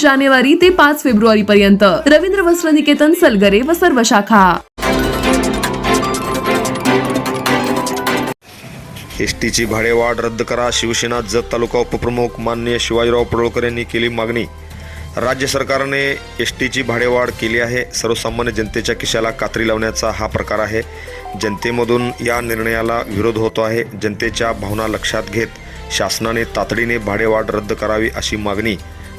जानेवारी ते पाच फेब्रुवारी पर्यंत रवींद्र वस्त्र निकेतन सलगरे व सर्व शाखा. एस टीची भाडेवाढ रद्द करा. शिवसेना जत तालुका उपप्रमुख मान्य शिवाजीराव पडोळकर यांनी केली मागणी. राज्य सरकारने एस टीची भाडेवाढ केली आहे. सर्वसामान्य जनतेच्या खिशाला कात्री लावण्याचा हा प्रकार आहे. जनतेमधून या निर्णयाला विरोध होतो आहे. जनतेच्या भावना लक्षात घेत शासनाने तातडीने भाडेवाढ रद्द करावी अशी मागणी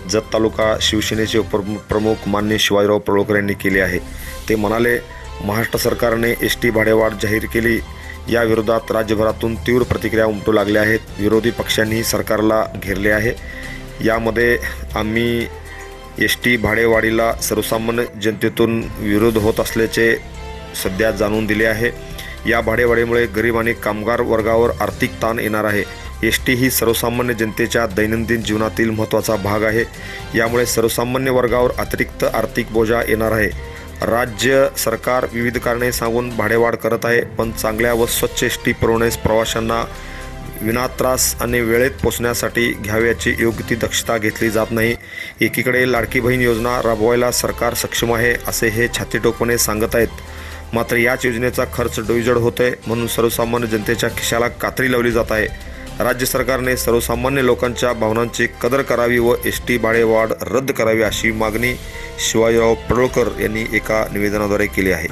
जत तालुका शिवसेनेचे उपप्रमुख मान्य शिवाजीराव पडोळकर यांनी केले आहे. ते म्हणाले महाराष्ट्र सरकारने एस टी भाडेवाढ जाहीर केली. या विरोधात राज्यभरातून तीव्र प्रतिक्रिया उमटू लागल्या आहेत. विरोधी पक्षांनी सरकारला घेरले आहे. यामध्ये आम्ही एस टी भाडेवाढीला सर्वसामान्य जनतेतून विरोध होत असल्याचे सध्या जाणून दिले आहे. या भाडेवाढीमुळे गरीब आणि कामगार वर्गावर आर्थिक ताण येणार आहे. एस टी ही सर्वसामान्य जनतेच्या दैनंदिन जीवनातील महत्त्वाचा भाग आहे. यामुळे सर्वसामान्य वर्गावर अतिरिक्त आर्थिक बोजा येणार आहे. राज्य सरकार विविध कारणे सांगून भाडेवाढ करत आहे पण चांगल्या व स्वच्छ एस टी पुरवण्यास प्रवाशांना विनात्रास आणि वेळेत पोचण्यासाठी घ्याव्याची योग्य ती दक्षता घेतली जात नाही. एकीकडे लाडकी बहीण योजना राबवायला सरकार सक्षम आहे असे हे छातीटोकपणे सांगत आहेत. मात्र याच योजनेचा खर्च डोईजड आहे म्हणून सर्वसामान्य जनतेच्या खिशाला कात्री लावली जात आहे. राज्य सरकारने सर्वसामान्य लोकांच्या भावनांची कदर करावी व एस टी भाडेवाढ रद्द करावी अशी मागणी शिवाजीराव पडळकर यांनी एका निवेदनाद्वारे केली आहे.